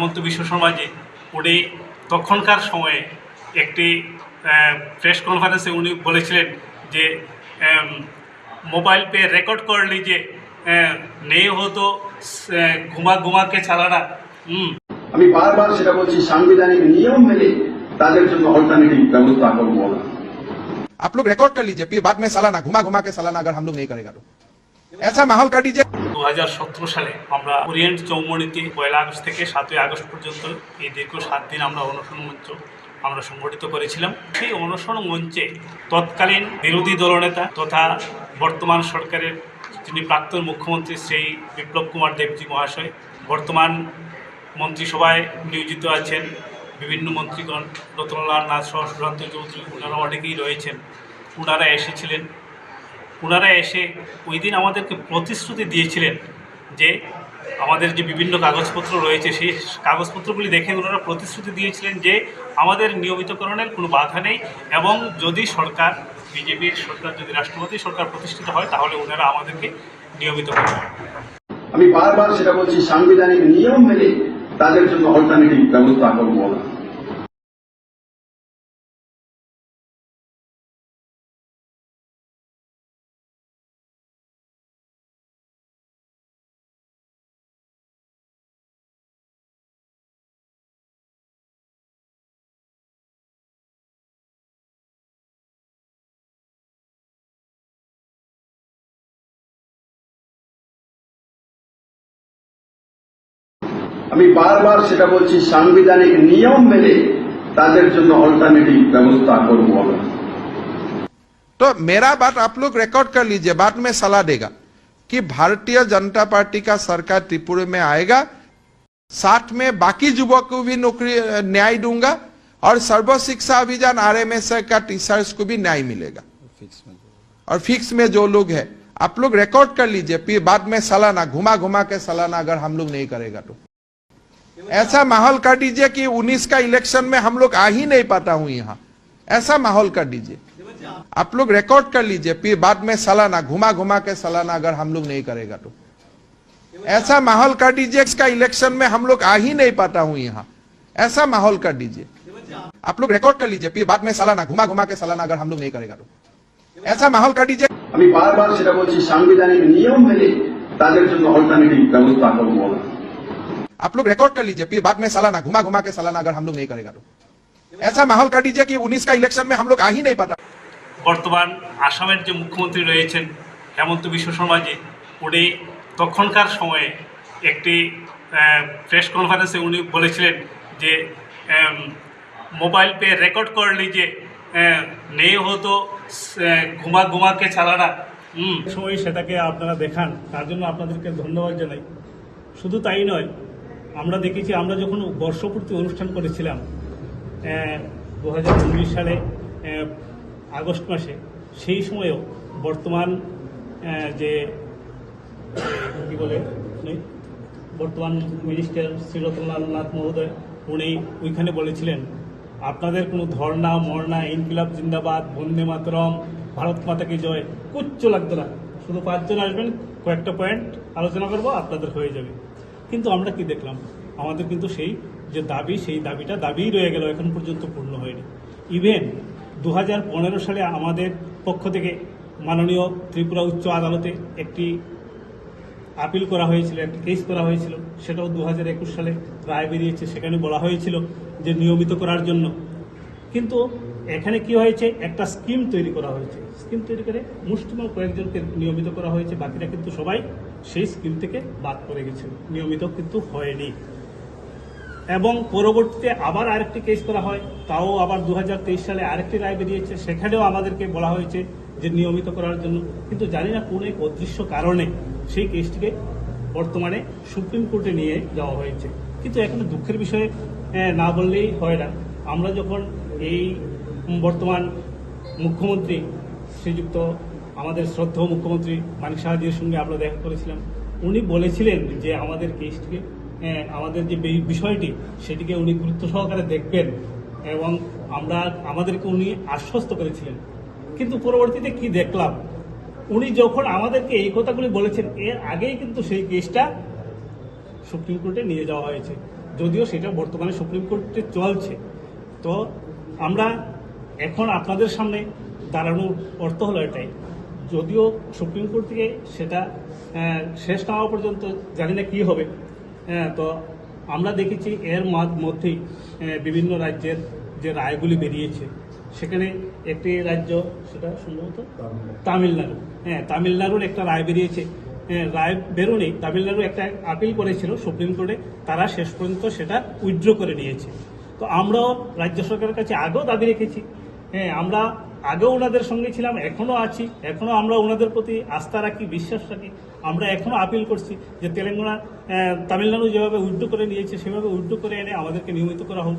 হেমন্ত বিশ্ব শর্মা যে উনি তখনকার সময়ে একটি প্রেস কনফারেন্সে উনি বলেছিলেন যে আম, মোবাইল पे रिकॉर्ड कर लीजिए अ, नहीं हो तो अ, घुमा घुमा के चलाना হুম আমি বারবার সেটা বলছি সাংবিধানিক নিয়ম মেনে তাদের জন্য অল্টারনেটিভ ব্যবস্থা করবো না आप लोग रिकॉर्ड कर लीजिए फिर बाद में सालाना घुमा घुमा के सालाना अगर हम लोग नहीं करेगा तो ऐसा माहौल कर दीजिए দু হাজার সতেরো সালে আমরা ওরিয়েন্ট চৌমনিতে পয়লা আগস্ট থেকে সাতই আগস্ট পর্যন্ত এই দীর্ঘ সাত দিন আমরা অনশন মঞ্চ আমরা সংগঠিত করেছিলাম। সেই অনশন মঞ্চে তৎকালীন বিরোধী দলনেতা তথা বর্তমান সরকারের যিনি প্রাক্তন মুখ্যমন্ত্রী সেই বিপ্লব কুমার দেবজি মহাশয়, বর্তমান মন্ত্রিসভায় নিয়োজিত আছেন। বিভিন্ন মন্ত্রীগণ রতনলাল নাথ সহ সুশান্ত চৌধুরী ওনারা অনেকেই রয়েছেন। ওনারা এসেছিলেন ওনারা এসে ওই দিন আমাদেরকে প্রতিশ্রুতি দিয়েছিলেন যে আমাদের যে বিভিন্ন কাগজপত্র রয়েছে, সেই কাগজপত্রগুলি দেখে ওনারা প্রতিশ্রুতি দিয়েছিলেন যে আমাদের নিয়মিতকরণের কোনো বাধা নেই এবং যদি সরকার, বিজেপির সরকার, যদি রাষ্ট্রপতি সরকার প্রতিষ্ঠিত হয়, তাহলে ওনারা আমাদেরকে নিয়মিত করবেন। আমি বারবার সেটা বলছি, সাংবিধানিক নিয়ম মেনে তাদের জন্য অল্টারনেটিভ ব্যবস্থা করব না। আমি বারবার সেটা বলছি সাংবিধানিক নিয়ম মেনে তাদের জন্য অল্টারনেটিভ ব্যবস্থা করবো না तो मेरा बात आप लोग रिकॉर्ड कर लीजिए बाद में सलाह देगा कि भारतीय जनता पार्टी का सरकार त्रिपुरा में आएगा साथ में बाकी युवक को भी नौकरी अ, न्याय दूंगा और सर्व शिक्षा अभियान आरएमएस का टीचर्स को भी न्याय मिलेगा और फिक्स में जो लोग है आप लोग रिकॉर्ड कर लीजिए फिर बाद में सालाना घुमा घुमा के सालाना अगर हम लोग नहीं करेगा तो ऐसा माहौल कर दीजिए कि 19 का इलेक्शन में हम लोग आ ही नहीं पाता हूं यहाँ ऐसा माहौल कर दीजिए आप लोग रिकॉर्ड कर लीजिए फिर बाद में सालाना घुमा घुमा के सालाना अगर हम लोग नहीं करेगा तो ऐसा माहौल कर दीजिए इसका इलेक्शन में हम लोग आ ही नहीं पाता हूं यहाँ ऐसा माहौल कर दीजिए आप लोग रिकॉर्ड कर लीजिए फिर बाद में सालाना घुमा घुमा के सालाना अगर हम लोग नहीं करेगा तो ऐसा माहौल कर दीजिए আমি বারবার সেটা বলছি সাংবিধানিক নিয়ম মেনে তাদের জন্য অল্টারনেটিভ ব্যবস্থা করবো না आप लोग रिकॉर्ड कर लीजिए फिर बाद में सालाना घुमा घुमा के सालाना अगर हम लोग नहीं करेगा तो ऐसा माहौल कर दीजिए कि 19 का इलेक्शन में हम लोग आ ही नहीं पाता বর্তমান আসামের যে মুখ্যমন্ত্রী রয়েছেন হেমন্ত বিশ্ব শর্মা জি উনি তখনকার সময়ে একটি প্রেস কনফারেন্সে উনি বলেছিলেন যে আম, মোবাইল पे रिकॉर्ड कर लीजिए अ, नहीं हो तो अ, घुमा घुमा के চালানা হুম সময় সেটাকে আপনারা দেখান তার জন্য আপনাদেরকে ধন্যবাদ জানাই শুধু তাই নয় আমরা দেখেছি, আমরা যখন বর্ষপূর্তি অনুষ্ঠান করেছিলাম দু হাজার উনিশ সালে আগস্ট মাসে, সেই সময়েও বর্তমান যে কি বলে? বর্তমান মিনিস্টার শ্রীরতনলাল নাথ মহোদয়, উনি ওইখানে বলেছিলেন, আপনাদের কোনো ধর্ণা, মর্ণা, ইনকিলাব, জিন্দাবাদ, বন্দে মাতরম, ভারত মাতাকে জয়, কুচ্ছ লাগতো না শুধু পাঁচজন আসবেন, কয়েকটা পয়েন্ট আলোচনা করব, আপনাদের হয়ে যাবে কিন্তু আমরা কি দেখলাম? আমাদের কিন্তু সেই যে দাবি, সেই দাবিটা দাবিই রয়ে গেল, এখন পর্যন্ত পূর্ণ হয়নি। ইভেন দু হাজার পনেরো সালে আমাদের পক্ষ থেকে মাননীয় ত্রিপুরা উচ্চ আদালতে একটি আপিল করা হয়েছিল, একটি কেস করা হয়েছিল। সেটাও দু হাজার একুশ সালে রায় বেরিয়েছে। সেখানে বলা হয়েছিল যে নিয়মিত করার জন্য। কিন্তু এখানে কি হয়েছে? একটা স্কিম তৈরি করা হয়েছে। স্কিম তৈরি করে মুষ্টিময় কয়েকজনকে নিয়মিত করা হয়েছে। বাকিরা কিন্তু সবাই সেই স্কিম থেকে বাদ পড়ে গেছে। নিয়মিত কিন্তু হয়নি। এবং পরবর্তীতে আবার আরেকটি কেস করা হয়। তাও আবার দু হাজার তেইশ সালে আরেকটি রায় বেরিয়েছে সেখানেও আমাদেরকে বলা হয়েছে যে নিয়মিত করার জন্য। কিন্তু জানি না কোন এক অদৃশ্য কারণে সেই কেসটিকে বর্তমানে সুপ্রিম কোর্টে নিয়ে যাওয়া হয়েছে। কিন্তু এখানে দুঃখের বিষয়ে না বললেই হয় না। আমরা যখন এই বর্তমান মুখ্যমন্ত্রী শ্রীযুক্ত আমাদের শ্রদ্ধেয় মুখ্যমন্ত্রী মানিক সাহাজির সঙ্গে আমরা দেখা করেছিলাম। উনি বলেছিলেন যে আমাদের কেসটিকে আমাদের যে বিষয়টি, সেটিকে উনি গুরুত্ব সহকারে দেখবেন এবং আমরা, আমাদেরকে উনি আশ্বস্ত করেছিলেন। কিন্তু পরবর্তীতে কি দেখলাম? উনি যখন আমাদেরকে এই কথাগুলি বলেছেন, এর আগেই কিন্তু সেই কেসটা সুপ্রিম কোর্টে নিয়ে যাওয়া হয়েছে। যদিও সেটা বর্তমানে সুপ্রিম কোর্টে চলছে। তো আমরা এখন আপনাদের সামনে দাঁড়ানোর অর্থ হলো এটাই। যদিও সুপ্রিম কোর্ট থেকে সেটা শেষ না হওয়া পর্যন্ত জানি না কী হবে। হ্যাঁ তো আমরা দেখেছি এর মধ্যেই বিভিন্ন রাজ্যের যে রায়গুলি বেরিয়েছে। সেখানে একটি রাজ্য সেটা সম্ভবত তামিলনাড়ু। হ্যাঁ তামিলনাড়ুর একটা রায় বেরিয়েছে। হ্যাঁ, রায় বেরোনি তামিলনাড়ু একটা আপিল করেছিল সুপ্রিম কোর্টে তারা শেষ পর্যন্ত সেটা উইথড্র করে নিয়েছে। তো আমরাও রাজ্য সরকারের কাছে আগেও দাবি রেখেছি হ্যাঁ আমরা আগেও ওনাদের সঙ্গে ছিলাম, এখনও আছি, এখনও আমরা ওনাদের প্রতি আস্থা রাখি, বিশ্বাস রাখি, আমরা এখনও আপিল করছি যে তেলেঙ্গানা তামিলনাড়ু যেভাবে উদ্যোগ করে নিয়েছে, সেভাবে উদ্যোগ করে এনে আমাদেরকে নিয়মিত করা হোক।